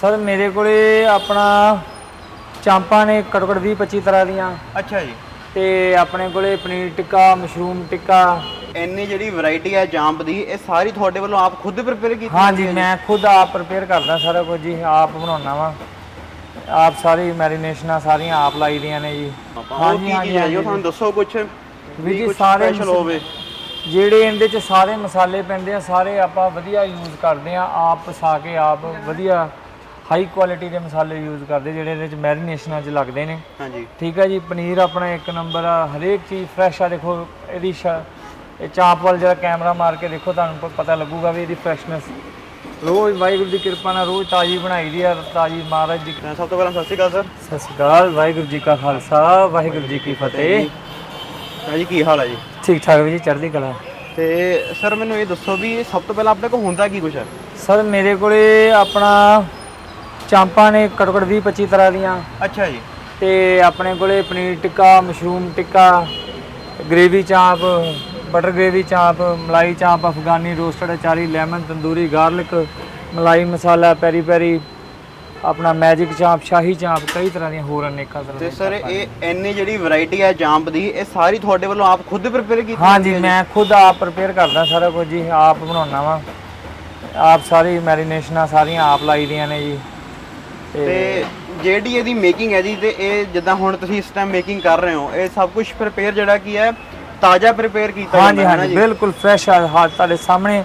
Sir ਮੇਰੇ ਕੋਲੇ ਆਪਣਾ ਚਾਂਪਾਂ ਨੇ ਘੱਟ 20 25 ਤਰ੍ਹਾਂ ਦੀਆਂ। ਅੱਛਾ ਜੀ। ਤੇ ਆਪਣੇ ਕੋਲੇ ਪਨੀਰ ਟਿੱਕਾ ਮਸ਼ਰੂਮ ਟਿੱਕਾ। ਇੰਨੀ ਜਿਹੜੀ ਵੈਰਾਈਟੀ ਹੈ ਜਾਂਪ ਦੀ ਇਹ ਸਾਰੀ ਤੁਹਾਡੇ ਵੱਲੋਂ ਆਪ ਖੁਦ ਪ੍ਰਿਪੇਅਰ ਕੀਤੀ ਹਾਂਜੀ ਮੈਂ ਖੁਦ ਆਪ ਪ੍ਰਪੇਅਰ ਕਰਦਾ ਸਾਰਾ ਕੁਝ ਜੀ ਆਪ ਬਣਾਉਣਾ ਵਾ। ਆਪ ਸਾਰੀ ਮੈਰੀਨੇਸ਼ਨਾਂ ਸਾਰੀਆਂ ਆਪ ਲਾਈ ਦੀਆਂ ਨੇ ਜੀ। ਹਾਂ ਕੀ ਕੀ ਹੈ ਜੀ ਉਹ ਤੁਹਾਨੂੰ ਦੱਸੋ ਕੁਝ ਵੀ ਜੀ ਸਾਰੇ ਸਪੈਸ਼ਲ ਹੋਵੇ? ਜਿਹੜੇ ਇਹਦੇ ਚ ਸਾਰੇ ਮਸਾਲੇ ਪੈਂਦੇ ਆ ਸਾਰੇ ਆਪਾਂ ਵਧੀਆ ਯੂਜ਼ ਕਰਦੇ ਆ। ਆਪ ਪਸਾ ਕੇ ਆਪ ਵਧੀਆ ਹਾਈ ਕੁਆਲਿਟੀ ਦੇ ਮਸਾਲੇ ਯੂਜ਼ ਕਰਦੇ ਜਿਹੜੇ ਇਹਦੇ ਚ ਮੈਰੀਨੇਸ਼ਨਾਂ ਚ ਲੱਗਦੇ ਨੇ। ਹਾਂਜੀ। ਠੀਕ ਹੈ ਜੀ ਪਨੀਰ ਆਪਣਾ ਇੱਕ ਨੰਬਰ ਆ ਹਰੇਕ ਚੀਜ਼ ਫਰੈਸ਼ ਆ ਦੇਖੋ ਇਹਦੀ ਸ਼- ਇਹ ਚਾਂਪ ਵਾਲ ਜਿਹੜਾ ਕੈਮਰਾ ਮਾਰ ਕੇ ਦੇਖੋ ਤੁਹਾਨੂੰ ਪਤਾ ਲੱਗੂਗਾ ਵੀ ਇਹਦੀ ਫਰੈਸ਼ਨੈਸ ਰੋਜ਼ ਵਾਹਿਗੁਰੂ ਦੀ ਕਿਰਪਾ ਨਾਲ ਰੋਜ਼ ਤਾਜ਼ੀ ਬਣਾਈ ਦੀ ਆ ਤਾਜ਼ੀ ਮਹਾਰਾਜ ਦੀ ਸਭ ਤੋਂ ਪਹਿਲਾਂ ਸਤਿ ਸ਼੍ਰੀ ਅਕਾਲ ਸਰ। ਸਤਿ ਸ਼੍ਰੀ ਅਕਾਲ ਵਾਹਿਗੁਰੂ ਜੀ ਕਾ ਖਾਲਸਾ ਵਾਹਿਗੁਰੂ ਜੀ ਕੀ ਫਤਿਹ। ਜੀ। ਕੀ ਹਾਲ ਹੈ ਜੀ? ਠੀਕ ਠਾਕ ਵੀ ਜੀ ਚੜ੍ਹਦੀ ਕਲਾ। ਤੇ ਸਰ ਮੈਨੂੰ ਇਹ ਦੱਸੋ ਵੀ ਸਭ ਤੋਂ ਪਹਿਲਾਂ ਆਪਣੇ ਕੋਲ ਹੁੰਦਾ ਕੀ ਕੁਝ ਹੈ ਸਰ ਮੇਰੇ ਕੋਲੇ ਆਪਣਾ ਚਾਂਪਾਂ ਨੇ ਘੱਟੋ ਘੱਟ 20 25 ਤਰ੍ਹਾਂ ਦੀਆਂ। ਅੱਛਾ ਜੀ। ਤੇ ਆਪਣੇ ਕੋਲੇ paneer tikka mushroom tikka gravy chaap butter gravy chaap malai chaap Afghani roasted achari lemon tandoori garlic malai masala peri ਪੈਰੀ ਆਪਣਾ ਮੈਜਿਕ ਚਾਂਪ ਸ਼ਾਹੀ ਚਾਂਪ ਕਈ ਤਰ੍ਹਾਂ ਦੀਆਂ ਹੋਰ ਅਨੇਕਾਂ ਤਰ੍ਹਾਂ ਤੇ ਦੀਆਂ ਸਰ ਇਹ ਇੰਨੀ ਜਿਹੜੀ ਵੈਰਾਈਟੀ ਹੈ ਜਾਂਪ ਦੀ ਇਹ ਸਾਰੀ ਤੁਹਾਡੇ ਵੱਲੋਂ ਆਪ ਖੁਦ ਪ੍ਰਿਪੇਅਰ ਕੀਤੀ ਹਾਂਜੀ ਮੈਂ ਖੁਦ ਆਪ ਪ੍ਰਪੇਅਰ ਕਰਦਾ ਸਾਰਾ ਕੁਝ ਜੀ ਆਪ ਬਣਾਉਣਾ ਵਾ। ਆਪ ਸਾਰੀ ਮੈਰੀਨੇਸ਼ਨਾਂ ਸਾਰੀਆਂ ਆਪ ਲਾਈ ਦੀਆਂ ਨੇ ਜੀ। ਤੇ ਜਿਹੜੀ ਇਹਦੀ ਮੇਕਿੰਗ ਹੈ ਜੀ ਤੇ ਇਹ ਜਿੱਦਾਂ ਹੁਣ ਤੁਸੀਂ ਇਸ ਟਾਈਮ ਮੇਕਿੰਗ ਕਰ ਰਹੇ ਹੋ ਇਹ ਸਭ ਕੁਝ ਪ੍ਰਿਪੇਅਰ ਜਿਹੜਾ ਕੀ ਹੈ ਤਾਜ਼ਾ ਪ੍ਰਿਪੇਅਰ ਕੀਤਾ ਹਾਂਜੀ ਹਾਂਜੀ ਬਿਲਕੁਲ ਫਰੈਸ਼ ਆ ਹਾਲ ਤੁਹਾਡੇ ਸਾਹਮਣੇ।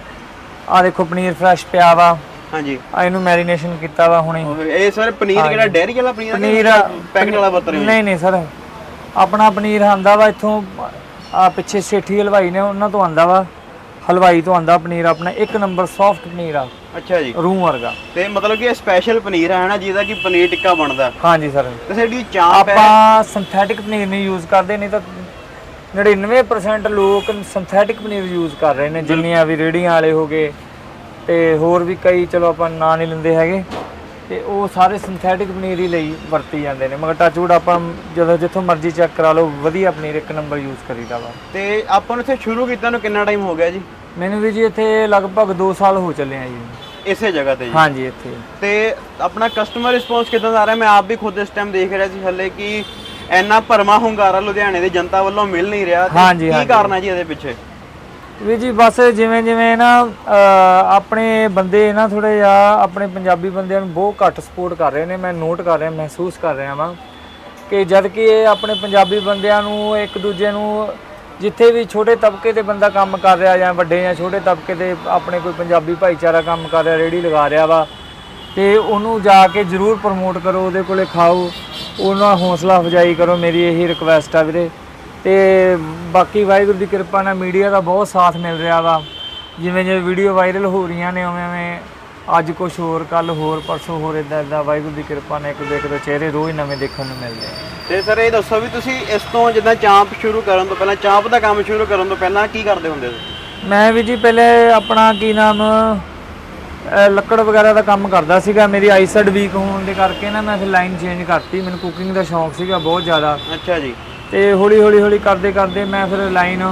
ਆ ਦੇਖੋ ਪਨੀਰ ਫਰੈਸ਼ ਪਿਆ ਵਾ। ਹਾਂਜੀ। ਆ ਇਹਨੂੰ ਮੈਰੀਨੇਸ਼ਨ ਕੀਤਾ ਵਾ ਹੁਣੇ। ਇਹ ਸਰ ਪਨੀਰ ਕਿਹੜਾ ਡੈਰੀ ਵਾਲਾ ਪਨੀਰ ਹੈ ਪਨੀਰ ਪੈਕਟ ਵਾਲਾ ਵਰਤ ਰਹੇ ਹੋ ਨਹੀਂ ਨਹੀਂ ਸਰ। ਆਪਣਾ ਪਨੀਰ ਆਂਦਾ ਵਾ ਇੱਥੋਂ ਆ ਪਿੱਛੇ ਸੇਠੀ ਹਲਵਾਈ ਨੇ ਉਹਨਾਂ ਤੋਂ ਆਂਦਾ ਵਾ। ਹਲਵਾਈ ਤੋਂ ਆਂਦਾ ਪਨੀਰ ਆਪਣਾ ਇੱਕ ਨੰਬਰ ਸੌਫਟ ਪਨੀਰ ਆ। ਅੱਛਾ ਜੀ। ਰੂਮ ਵਰਗਾ। ਤੇ ਮਤਲਬ ਕਿ ਇਹ ਸਪੈਸ਼ਲ ਪਨੀਰ ਹੈ ਨਾ ਜਿਹਦਾ ਕਿ ਪਨੀਰ ਟਿੱਕਾ ਬਣਦਾ। ਹਾਂਜੀ ਸਰ। ਤੇ ਸਾਡੀ ਚਾਂਪ ਹੈ ਆਪਾਂ ਸਿੰਥੈਟਿਕ ਪਨੀਰ ਨਹੀਂ ਯੂਜ਼ ਕਰਦੇ ਨਹੀਂ ਤਾਂ 99% ਲੋਕ ਸਿੰਥੈਟਿਕ ਪਨੀਰ ਯੂਜ਼ ਕਰ ਰਹੇ ਨੇ ਜਿੰਨੀਆਂ ਵੀ ਰੇੜੀਆਂ ਵਾਲੇ ਹੋ ਗਏ ਤੇ ਹੋਰ ਵੀ ਕਈ ਚਲੋ ਆਪਾਂ ਨਾਂ ਨਹੀਂ ਲੈਂਦੇ ਹੈਗੇ ਤੇ ਉਹ ਸਾਰੇ ਸਿੰਥੈਟਿਕ ਪਨੀਰ ਹੀ ਲਈ ਵਰਤੀ ਜਾਂਦੇ ਨੇ। ਮਗਰ ਟੱਚਵੁੱਡ ਆਪਾਂ ਜਦੋਂ ਜਿੱਥੋਂ ਮਰਜ਼ੀ ਚੈੱਕ ਕਰਾ ਲਓ ਵਧੀਆ ਪਨੀਰ ਇੱਕ ਨੰਬਰ ਯੂਜ਼ ਕਰੀਦਾ ਵਾ। ਤੇ ਆਪਾਂ ਨੂੰ ਇੱਥੇ ਸ਼ੁਰੂ ਕੀਤਾ ਨੂੰ ਕਿੰਨਾ ਟਾਈਮ ਹੋ ਗਿਆ ਜੀ? ਮੈਨੂੰ ਵੀ ਜੀ ਇੱਥੇ ਲਗਭਗ 2 ਸਾਲ ਹੋ ਚੱਲੇ ਆ ਜੀ। ਇਸੇ ਜਗ੍ਹਾ ਤੇ ਜੀ। ਹਾਂਜੀ ਇੱਥੇ। ਤੇ ਆਪਣਾ ਕਸਟਮਰ ਰਿਸਪੌਂਸ ਕਿਦਾਂ ਦਾ ਆ ਰਿਹਾ? ਮੈਂ ਆਪ ਵੀ ਖੁਦ ਇਸ ਟਾਈਮ ਦੇਖ ਰਿਹਾ ਸੀ ਹੱਲੇ ਕਿ ਇੰਨਾ ਭਰਮਾ ਹੁੰਗਾਰਾ ਲੁਧਿਆਣੇ ਦੀ ਜਨਤਾ ਵੱਲੋਂ ਮਿਲ ਨਹੀਂ ਰਿਹਾ। ਤੇ ਹਾਂਜੀ, ਕੀ ਹਾਂਜੀ। ਕਾਰਨ ਹੈ ਜੀ ਇਹਦੇ ਪਿੱਛੇ? ਵੀ ਜੀ ਬਸ ਜਿਵੇਂ ਜਿਵੇਂ ਨਾ ਅਹ, ਆਪਣੇ ਬੰਦੇ ਨਾ ਥੋੜੇ ਜਿਹਾ ਆਪਣੇ ਪੰਜਾਬੀ ਬੰਦਿਆਂ ਨੂੰ ਬਹੁਤ ਘੱਟ ਸਪੋਰਟ ਕਰ ਰਹੇ ਨੇ। ਮੈਂ ਨੋਟ ਕਰ ਰਿਹਾ ਮਹਿਸੂਸ ਕਰ ਰਿਹਾ ਵਾਂ ਕਿ ਜਦ ਕਿ ਇਹ ਆਪਣੇ ਪੰਜਾਬੀ ਬੰਦਿਆਂ ਨੂੰ ਇੱਕ ਦੂਜੇ ਨੂੰ ਜਿੱਥੇ ਵੀ ਛੋਟੇ ਤਬਕੇ ਤੇ ਬੰਦਾ ਕੰਮ ਕਰ ਰਿਹਾ ਜਾਂ ਵੱਡੇ ਜਾਂ ਛੋਟੇ ਤਬਕੇ ਤੇ ਆਪਣੇ ਕੋਈ ਪੰਜਾਬੀ ਭਾਈਚਾਰਾ ਕੰਮ ਕਰ ਰਿਹਾ ਰੇੜੀ ਲਗਾ ਰਿਹਾ ਵਾ, ਤੇ ਉਹਨੂੰ ਜਾ ਕੇ ਜਰੂਰ ਪ੍ਰਮੋਟ ਕਰੋ, ਉਹਦੇ ਕੋਲੇ ਖਾਓ, ਉਹਨਾਂ ਹੌਸਲਾ ਅਫਜਾਈ ਕਰੋ, ਮੇਰੀ ਇਹੀ ਰਿਕਵੈਸਟ ਆ ਵੀਰੇ। ਤੇ ਬਾਕੀ ਵਾਹਿਗੁਰੂ ਦੀ ਕਿਰਪਾ ਨਾਲ ਮੀਡੀਆ ਦਾ ਬਹੁਤ ਸਾਥ ਮਿਲ ਰਿਹਾ ਵਾ ਜਿਵੇਂ ਜਿਵੇਂ ਵੀਡੀਓ ਵਾਇਰਲ ਹੋ ਰਹੀਆਂ ਨੇ ਉਵੇਂ ਉਵੇਂ ਅੱਜ ਕੁਝ ਹੋਰ ਕੱਲ ਹੋਰ ਪਰਸੋਂ ਹੋਰ ਇਦਾਂ ਇਦਾਂ ਵਾਹਿਗੁਰੂ ਦੀ ਕਿਰਪਾ ਨਾਲ ਇੱਕ ਦੋ ਇੱਕ ਦੋ ਚਿਹਰੇ ਰੋਜ਼ ਨਵੇਂ ਦੇਖਣ ਨੂੰ ਮਿਲਦੇ ਆ। ਤੇ ਸਰ ਇਹ ਦੱਸੋ ਵੀ ਤੁਸੀਂ ਇਸ ਤੋਂ ਜਿੱਦਾਂ ਚਾਂਪ ਸ਼ੁਰੂ ਕਰਨ ਤੋਂ ਪਹਿਲਾਂ ਚਾਂਪ ਦਾ ਕੰਮ ਸ਼ੁਰੂ ਕਰਨ ਤੋਂ ਪਹਿਲਾਂ ਕੀ ਕਰਦੇ ਹੁੰਦੇ ਸੀ? ਮੈਂ ਵੀ ਜੀ ਪਹਿਲੇ ਆਪਣਾ ਕੀ ਨਾਮ ਅਹ ਲੱਕੜ ਵਗੈਰਾ ਦਾ ਕੰਮ ਕਰਦਾ ਸੀਗਾ। ਮੇਰੀ ਆਈਸੈਡ ਵੀਕ ਹੋਣ ਦੇ ਕਰਕੇ ਨਾ ਮੈਂ ਫਿਰ ਲਾਈਨ ਚੇਂਜ ਕਰਤੀ। ਮੈਨੂੰ ਕੁਕਿੰਗ ਦਾ ਸ਼ੌਂਕ ਸੀਗਾ ਬਹੁਤ ਜ਼ਿਆਦਾ। ਅੱਛਾ ਜੀ। ਤੇ ਹੌਲੀ ਹੌਲੀ ਹੌਲੀ ਕਰਦੇ ਕਰਦੇ ਮੈਂ ਫਿਰ ਲਾਈਨ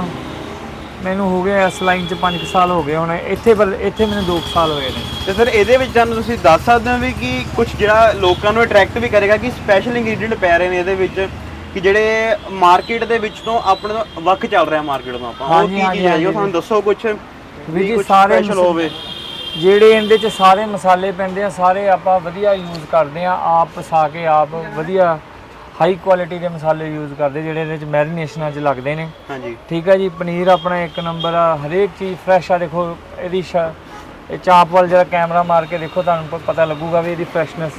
ਮੈਨੂੰ ਹੋ ਗਿਆ ਇਸ ਲਾਈਨ 'ਚ 5 ਸਾਲ ਹੋ ਗਏ ਹੁਣ। ਇੱਥੇ ਪਰ ਇੱਥੇ ਮੈਨੂੰ 2 ਸਾਲ ਹੋਏ ਨੇ। ਤੇ ਸਰ ਇਹਦੇ ਵਿੱਚ ਤੁਹਾਨੂੰ ਤੁਸੀਂ ਦੱਸ ਸਕਦੇ ਹੋ ਵੀ ਕਿ ਕੁਝ ਜਿਹੜਾ ਲੋਕਾਂ ਨੂੰ ਅਟਰੈਕਟ ਵੀ ਕਰੇਗਾ ਕਿ ਸਪੈਸ਼ਲ ਇੰਗਰੀਡੀਐਂਟ ਪੈ ਰਹੇ ਨੇ ਇਹਦੇ ਵਿੱਚ ਕਿ ਜਿਹੜੇ ਮਾਰਕੀਟ ਦੇ ਵਿੱਚ ਤੋਂ ਆਪਣੇ ਤੋਂ ਵੱਖ ਚੱਲ ਰਿਹਾ ਮਾਰਕੀਟ ਤੋਂ ਆਪਾਂ। ਉਹ ਕੀ ਕੀ ਹੈ ਜੀ? ਉਹ। ਤੁਹਾਨੂੰ ਦੱਸੋ ਕੁਝ ਵੀ ਜੀ ਸਾਰੇ ਸਪੈਸ਼ਲ ਹੋਵੇ। ਜਿਹੜੇ ਇਹਦੇ 'ਚ ਸਾਰੇ ਮਸਾਲੇ ਪੈਂਦੇ ਆ ਸਾਰੇ ਆਪਾਂ ਵਧੀਆ ਯੂਜ਼ ਕਰਦੇ ਆ। ਆਪ ਪਸਾ ਕੇ ਆਪ ਵਧੀਆ ਹਾਈ ਕੁਆਲਿਟੀ ਦੇ ਮਸਾਲੇ ਯੂਜ਼ ਕਰਦੇ ਜਿਹੜੇ ਇਹਦੇ 'ਚ ਮੈਰੀਨੇਸ਼ਨਾਂ 'ਚ ਲੱਗਦੇ ਨੇ। ਹਾਂਜੀ। ਠੀਕ ਹੈ ਜੀ ਪਨੀਰ ਆਪਣਾ ਇੱਕ ਨੰਬਰ ਆ ਹਰੇਕ ਚੀਜ਼ ਫਰੈਸ਼ ਆ ਦੇਖੋ ਇਹਦੀ ਇਹ ਚਾਂਪ ਵਾਲ ਜਿਹੜਾ ਕੈਮਰਾ ਮਾਰ ਕੇ ਦੇਖੋ ਤੁਹਾਨੂੰ ਪਤਾ ਲੱਗੂਗਾ ਵੀ ਇਹਦੀ ਫਰੈਸ਼ਨੈਸ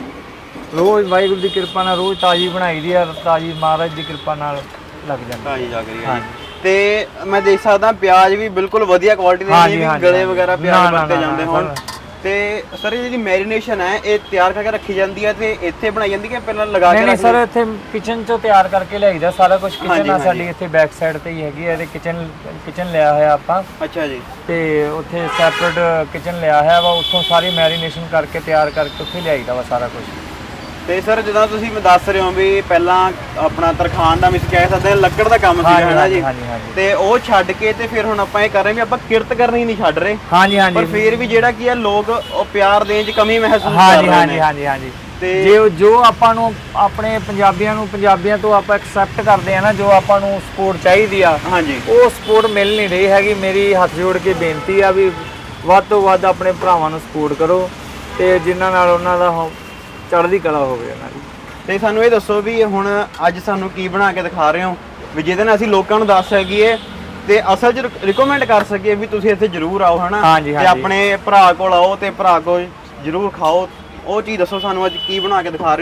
ਰੋਜ਼ ਵਾਹਿਗੁਰੂ ਦੀ ਕਿਰਪਾ ਨਾਲ ਰੋਜ਼ ਤਾਜ਼ੀ ਬਣਾਈ ਦੀ ਆ ਤਾਜ਼ੀ ਮਹਾਰਾਜ ਦੀ ਕਿਰਪਾ ਨਾਲ ਲੱਗ ਜਾਂਦੀ। ਤਾਂ ਜੀ ਲੱਗ ਰਹੀ ਹੈ ਤੇ ਮੈਂ ਦੇਖ ਸਕਦਾ ਪਿਆਜ਼ ਵੀ ਬਿਲਕੁਲ ਵਧੀਆ ਕੁਆਲਿਟੀ ਦੇ ਨਹੀਂ ਗਲੇ। ਵਗੈਰਾ ਪਿਆਜ਼ ਵਰਤੇ ਜਾਂਦੇ ਹੋਣ। ਤੇ ਸਰ ਇਹ ਜਿਹੜੀ ਮੈਰੀਨੇਸ਼ਨ ਹੈ ਇਹ ਤਿਆਰ ਕਰਕੇ ਰੱਖੀ ਜਾਂਦੀ ਹੈ ਤੇ ਇੱਥੇ ਬਣਾਈ ਜਾਂਦੀ ਹੈ ਕਿ ਪਹਿਲਾਂ ਲਗਾ ਕੇ ਨਹੀਂ ਰੱਖ ਸਰ ਇੱਥੇ ਕਿਚਨ ਚੋਂ ਤਿਆਰ ਕਰਕੇ ਲਿਆਈਦਾ ਸਾਰਾ ਕੁਝ ਹਾਂਜੀ, ਕਿਚਨ ਆ ਹਾਂਜੀ। ਸਾਡੀ ਇੱਥੇ ਬੈਕ ਸਾਈਡ ਤੇ ਹੀ ਹੈਗੀ ਹੈ ਇਹਦੇ ਕਿਚਨ ਕਿਚਨ ਲਿਆ ਹੋਇਆ ਆਪਾਂ। ਅੱਛਾ ਜੀ। ਤੇ ਉੱਥੇ ਸੈਪਰੇਟ ਕਿਚਨ ਲਿਆ ਹੋਇਆ ਵਾ ਉੱਥੋਂ ਸਾਰੀ ਮੈਰੀਨੇਸ਼ਨ ਕਰਕੇ ਤਿਆਰ ਕਰਕੇ ਉੱਥੇ ਲਿਆਈਦਾ ਵਾ ਸਾਰਾ ਕੁਝ ਤੇ ਸਰ ਜਦੋਂ ਤੁਸੀਂ ਮੈਂ ਦੱਸ ਰਹੇ ਹੋ ਵੀ ਪਹਿਲਾਂ ਆਪਣਾ ਤਰਖਾਨ ਦਾ ਮਿਸ ਕਹਿ ਸਕਦੇ ਹਾਂ ਲੱਕੜ ਦਾ ਕੰਮ ਸੀਗਾ ਹਾਂਜੀ, ਹੈ ਨਾ ਜੀ? ਹਾਂਜੀ, ਹਾਂਜੀ। ਤੇ ਉਹ ਛੱਡ ਕੇ ਤੇ ਫਿਰ ਹੁਣ ਆਪਾਂ ਇਹ ਕਰ ਰਹੇ ਵੀ ਆਪਾਂ ਕਿਰਤ ਕਰਨੀ ਨਹੀਂ ਛੱਡ ਰਹੇ। ਹਾਂਜੀ ਪਰ ਹਾਂਜੀ ਫਿਰ ਵੀ ਜਿਹੜਾ ਕੀ ਹੈ ਲੋਕ ਉਹ ਪਿਆਰ ਦੇਣ 'ਚ ਕਮੀ ਮਹਿਸੂਸ ਕਰ ਹਾਂਜੀ ਰਹੇ ਹਾਂਜੀ ਨੇ। ਹਾਂਜੀ ਹਾਂਜੀ ਤੇ- ਜੇ ਉਹ- ਜੋ ਆਪਾਂ ਨੂੰ ਆਪਣੇ ਪੰਜਾਬੀਆਂ ਨੂੰ ਪੰਜਾਬੀਆਂ ਤੋਂ ਆਪਾਂ ਐਕਸੈਪਟ ਕਰਦੇ ਆ ਨਾ ਜੋ ਆਪਾਂ ਨੂੰ ਸਪੋਰਟ ਚਾਹੀਦੀ ਆ ਹਾਂਜੀ। ਉਹ ਸਪੋਰਟ ਮਿਲ ਨਹੀਂ ਰਹੀ ਹੈਗੀ। ਮੇਰੀ ਹੱਥ ਜੋੜ ਕੇ ਬੇਨਤੀ ਆ ਵੀ ਵੱਧ ਤੋਂ ਵੱਧ ਆਪਣੇ ਭਰਾਵਾਂ ਨੂੰ ਸਪੋਰਟ ਕਰੋ ਤੇ ਜਿਨ੍ਹਾਂ ਨਾਲ ਉਹਨਾਂ ਦਾ ਹੋ- ਚੜ੍ਹਦੀ ਕਲਾ ਹੋਵੇ ਉਹਨਾਂ ਦੀ ਤੇ ਸਾਨੂੰ ਇਹ ਦੱਸੋ ਵੀ ਹੁਣ ਅੱਜ ਸਾਨੂੰ ਕੀ ਬਣਾ ਕੇ ਦਿਖਾ ਰਹੇ ਹੋ? ਵੀ ਜਿਹਦੇ ਨਾਲ ਅਸੀਂ ਲੋਕਾਂ ਨੂੰ ਦੱਸ ਸਕੀਏ ਤੇ ਅਸਲ 'ਚ ਰਿਕਮੈਂਡ ਕਰ ਸਕੀਏ ਵੀ ਤੁਸੀਂ ਇੱਥੇ ਜ਼ਰੂਰ ਆਓ ਹਨਾ? ਹਾਂਜੀ, ਤੇ ਹਾਂਜੀ। ਆਪਣੇ ਭਰਾ ਕੋਲ ਆਓ ਤੇ ਭਰਾ ਕੋਲ ਜ਼ਰੂਰ ਖਾਓ। ਉਹ ਚੀਜ਼ ਦੱਸੋ ਸਾਨੂੰ ਅੱਜ ਕੀ ਬਣਾ ਕੇ ਦਿਖਾ ਰਹੇ ਹੋ?